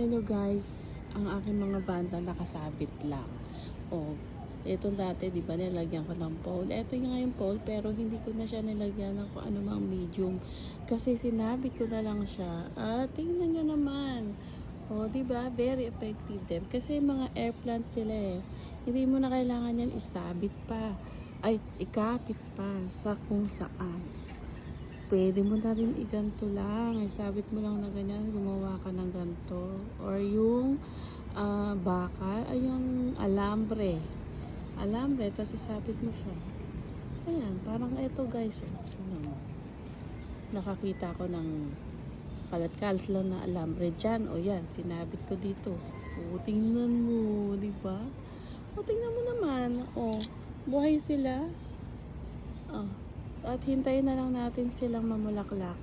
Hello guys, ang aking mga banda nakasabit lang. O, ito dati, di ba, nilagyan ko ng pole. Ito nga yung pole, pero hindi ko na siya nilagyan ng kung anumang medium. Kasi sinabit ko na lang siya. At tingnan nyo naman. O, di ba, very effective din. Kasi mga air plant sila eh. Hindi mo na kailangan yan isabit pa. Ay, ikapit pa sa kung saan. Pwede mo na rin iganto lang. Isabit mo lang na ganyan, gumawa ka ng ah, baka, ay yung alambre. Alambre, tapos isabit mo siya. Ayan, parang eto guys. Ano, nakakita ko ng kalat-kalat lang na alambre dyan. O yan, sinabit ko dito. O, tingnan mo, di ba? O, tingnan mo naman. O, buhay sila. Oh. At hintayin na lang natin silang mamulaklak.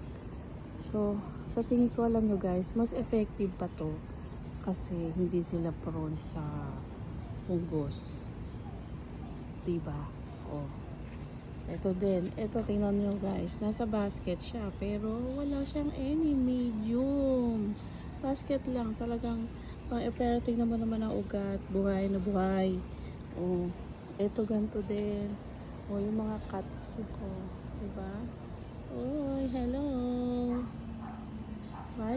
So, sa tingin ko alam nyo guys, mas effective pa to kasi hindi sila prone sa fungus. Diba? Oh. Ito din. Ito, tingnan nyo guys. Nasa basket siya. Pero wala siyang any medium. Basket lang. Talagang, pang, eh, pero tingnan mo naman ang ugat. Buhay na buhay. Oh. Ito ganito din. O, yung mga cuts ko. Diba? Oy, hello!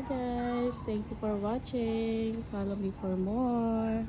Guys! Thank you for watching. Follow me for more.